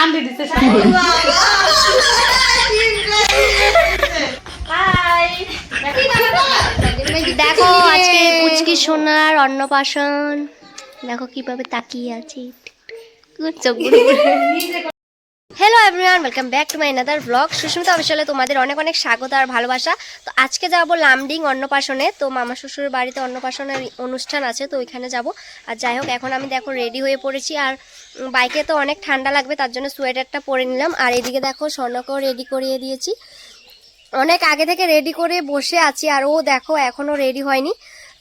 কান্দে দিছে দেখো আজকে পুচকি সোনার অন্নপ্রাশন। দেখো কীভাবে তাকিয়ে আছি। Hello everyone welcome back to my another blog Susmita অফিসিয়ালে তোমাদের অনেক অনেক স্বাগত আর ভালোবাসা। তো আজকে যাব লামডিং অন্নপ্রাশনে। তো মামা শ্বশুর বাড়িতে অন্নপ্রাশনের অনুষ্ঠান আছে, তো ওইখানে যাব। আর যাই হোক, এখন আমি দেখো রেডি হয়ে পড়েছি। আর বাইকে তো অনেক ঠান্ডা লাগবে, তার জন্য সোয়েটারটা পরে নিলাম। আর এদিকে দেখো, স্বর্ণকেও রেডি করিয়ে দিয়েছি। অনেক আগে থেকে রেডি করে বসে আছি, আর ও দেখো এখনও রেডি হয়নি।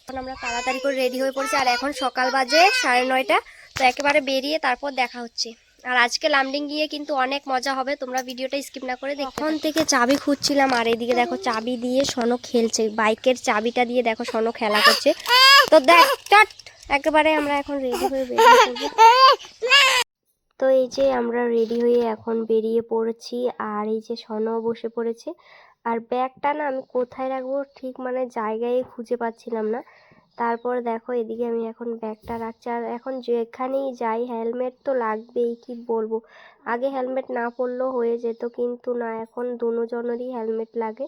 এখন আমরা তাড়াতাড়ি করে রেডি হয়ে পড়েছি। আর এখন সকাল বাজে সাড়ে নয়টা, তো একেবারে বেরিয়ে তারপর দেখা হচ্ছে। আর আজকে লামডিং গিয়ে কিন্তু অনেক মজা হবে তোমরা ভিডিওটা স্কিপ না করে দেখো এখন থেকে। চাবি খুঁজছিলাম আর এদিকে দেখো চাবি দিয়ে সনো খেলছে বাইকের চাবিটা দিয়ে দেখো সনো খেলা করছে। তো দেখ চট একেবারে আমরা এখন রেডি হয়ে বেরিয়ে পড়ব। তো এই যে আমরা রেডি হয়ে এখন বেরিয়ে পড়েছি আর এই যে সনো বসে পড়েছে। আর ব্যাগটা না আমি কোথায় রাখব ঠিক মানে জায়গায় খুঁজে পাচ্ছিলাম না। তারপর দেখো এদিকে আমি এখন ব্যাগটা রাখছি। আর এখন যেখানেই যাই হেলমেট তো লাগবেই, কি বলব? আগে হেলমেট না পরলেও হয়ে যেত, কিন্তু না, এখন দুজনেরই হেলমেট লাগে।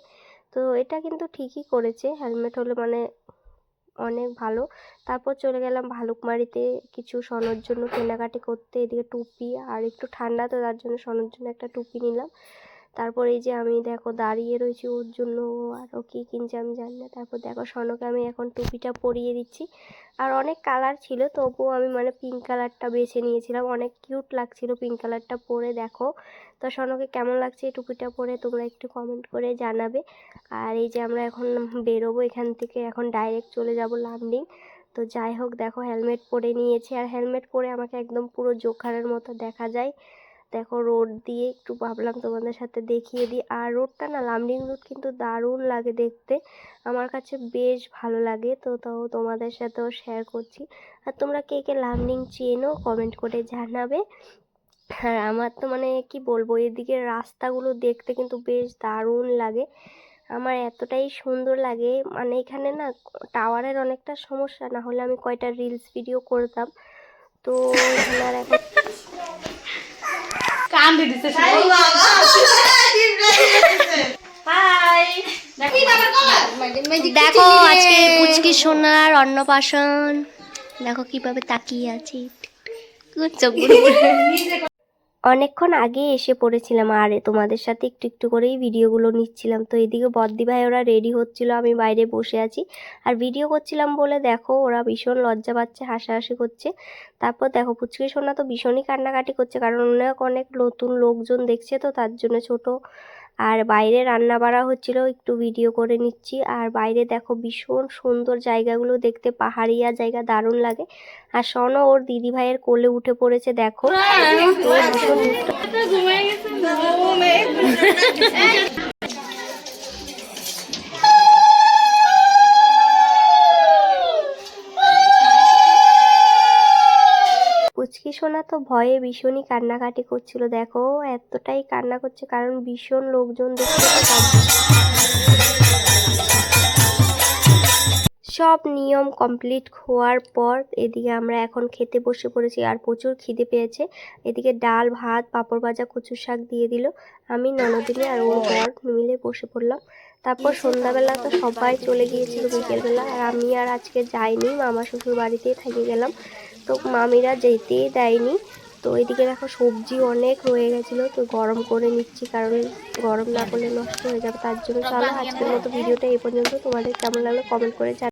তো এটা কিন্তু ঠিকই করেছে হেলমেট হলে মানে অনেক ভালো। তারপর চলে গেলাম ভালুকমারিতে কিছু সনর জন্য কেনাকাটি করতে, এদিকে টুপি আর একটু ঠান্ডা, তো তার জন্য সনর জন্য একটা টুপি নিলাম। তারপর এই যে আমি দেখো দাঁড়িয়ে রয়েছি ওর জন্য, ও আরও কী কিনছে আমি জানি না। তারপর দেখো সনকে আমি এখন টুপিটা পরিয়ে দিচ্ছি। আর অনেক কালার ছিল, তবুও আমি মানে পিঙ্ক কালারটা বেছে নিয়েছিলাম। অনেক কিউট লাগছিল পিঙ্ক কালারটা পরে, দেখো। তো সনকে কেমন লাগছে এই টুপিটা পরে, তোমরা একটু কমেন্ট করে জানাবে। আর এই যে আমরা এখন বেরোবো এখান থেকে, এখন ডাইরেক্ট চলে যাব লামডিং তো যাই হোক, দেখো হেলমেট পরে নিয়েছি। আর হেলমেট পরে আমাকে একদম পুরো জোখারের মতো দেখা যায়। দেখো রোড দিয়ে একটু ভাবলাম তোমাদের সাথে দেখিয়ে দিই। আর রোডটা না লামডিং রোড কিন্তু দারুণ লাগে দেখতে। আমার কাছে বেশ ভালো লাগে, তো তাও তোমাদের সাথেও শেয়ার করছি। আর তোমরা কে কে লামডিং চেনো কমেন্ট করে জানাবে। আর আমার তো মানে কি বলব, এদিকে রাস্তাগুলো দেখতে কিন্তু বেশ দারুণ লাগে। আমার এতটাই সুন্দর লাগে মানে এখানে না টাওয়ারের অনেকটা সমস্যা না হলে আমি কয়টা রিলস ভিডিও করতাম। তো এখানে আর এখন কান্দে দিছে হাই দেখো আজকে পুচকি সোনার অন্নপ্রাশন। দেখো কীভাবে তাকিয়ে আছি। চোখ। অনেকক্ষণ আগে এসে পড়েছিলাম, আরে তোমাদের সাথে একটু একটু করেই ভিডিওগুলো নিচ্ছিলাম। তো এদিকে বদ্দি ভাই ওরা রেডি হচ্ছিল, আমি বাইরে বসে আছি। আর ভিডিও করছিলাম বলে দেখো, ওরা ভীষণ লজ্জা পাচ্ছে, হাসাহাসি করছে। তারপর দেখো, পুচকি সোনা তো ভীষণই কান্নাকাটি করছে, কারণ অনেক অনেক নতুন লোকজন দেখছে তো, তার জন্য ছোট আর বাইরে রান্না বাড়া হচ্ছিল একটু ভিডিও করে নিচ্ছি। আর বাইরে দেখো ভীষণ সুন্দর জায়গাগুলো দেখতে পাহাড়িয়া জায়গা দারুণ লাগে। আর শোনো ওর দিদি ভাইয়ের কোলে উঠে পড়েছে দেখো। পুচকি সোনা তো ভয়ে ভীষণই কান্নাকাটি করছিল। দেখো, এতটাই কান্না করছে, কারণ ভীষণ লোকজন দেখছে তো তার জন্য। সব নিয়ম কমপ্লিট হওয়ার পর এদিকে আমরা এখন খেতে বসে পড়েছি, আর প্রচুর খিদে পেয়েছে। এদিকে ডাল, ভাত, পাঁপড় ভাজা, কচুর শাক দিয়ে দিল। আমি, ননদিনী আর ওর বর মিলে বসে পড়লাম। তারপর সন্ধ্যাবেলা তো সবাই চলে গিয়েছিল বিকেলবেলা, আর আমি আর আজকে যাইনি, মামা শ্বশুর বাড়িতেই থেকে গেলাম। তো মামিরা যেতে দেয়নি। তো এদিকে দেখো সবজি অনেক রয়ে গেছিল, তো গরম করে নিচ্ছি কারণ গরম না করলে নষ্ট হয়ে যাবে। তার জন্য চলো আজকের মতো ভিডিওটা এই পর্যন্ত। তোমাদের কেমন লাগল কমেন্ট করে।